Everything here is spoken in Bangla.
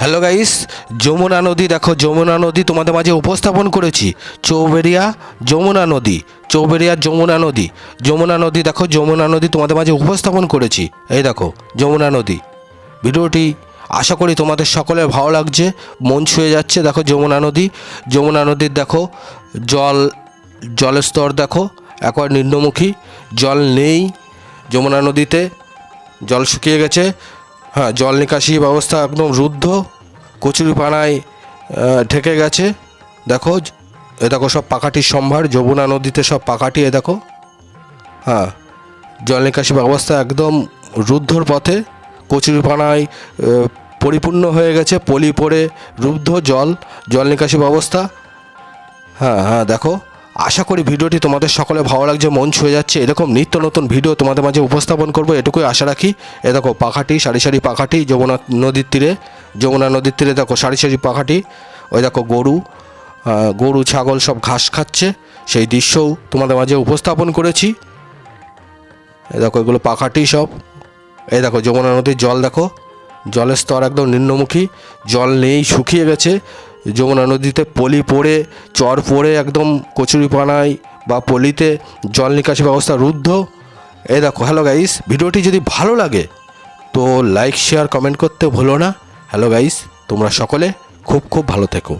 হ্যালো গাইস যমুনা নদী, দেখো যমুনা নদী তোমাদের মাঝে উপস্থাপন করেছি। চৌবেরিয়া যমুনা নদী চৌবেরিয়ার যমুনা নদী যমুনা নদী, দেখো যমুনা নদী তোমাদের মাঝে উপস্থাপন করেছি। এই দেখো, যমুনা নদী। ভিডিওটি আশা করি তোমাদের সকলের ভালো লাগছে, মন ছুঁয়ে যাচ্ছে, দেখো যমুনা নদী। যমুনা নদীর, দেখো, জল, জলের স্তর, দেখো, একবার নিম্নমুখী, জল নেই। যমুনা নদীতে জল শুকিয়ে গেছে হ্যাঁ জল নিকাশি ব্যবস্থা একদম রুদ্ধ, কচুরিপানায় ঢেকে গেছে। দেখো, এ দেখো সব পাকাটির সম্ভার, যমুনা নদীতে সব পাকাটি, এ দেখো। হ্যাঁ জল নিকাশি ব্যবস্থা একদম রুদ্ধর পথে, কচুরিপানায় পরিপূর্ণ হয়ে গেছে, পলি পড়ে রুদ্ধ জল জল নিকাশি ব্যবস্থা। হ্যাঁ হ্যাঁ দেখো। আশা করি ভিডিওটি তোমাদের সকলে ভালো লাগছে, মন ছুঁয়ে যাচ্ছে। এরকম নিত্য নতুন ভিডিও তোমাদের মাঝে উপস্থাপন করব, এটুকুই আশা রাখি। এ দেখো, পাখাটি, সারি সারি পাখাটি, যমুনা নদীর তীরে। যমুনা নদীর তীরে দেখো, সারি সারি পাখাটি। ওই দেখো, গরু গরু, ছাগল সব ঘাস খাচ্ছে। সেই দৃশ্যও তোমাদের মাঝে উপস্থাপন করেছি। এ দেখো, এগুলো পাখাটি সব। এই দেখো, যমুনা নদীর জল দেখো। জলের স্তর একদম নিম্নমুখী। জল নেই, শুকিয়ে গেছে। যমুনা নদীতে পলি পড়ে, চর পড়ে একদম কচুরিপানায় বা পলিতে জল নিকাশি ব্যবস্থা রুদ্ধ। এ দেখো হ্যালো গাইস ভিডিওটি যদি ভালো লাগে, তো লাইক শেয়ার কমেন্ট করতে ভুলো না। হ্যালো গাইস তোমরা সকলে খুব খুব ভালো থেকো।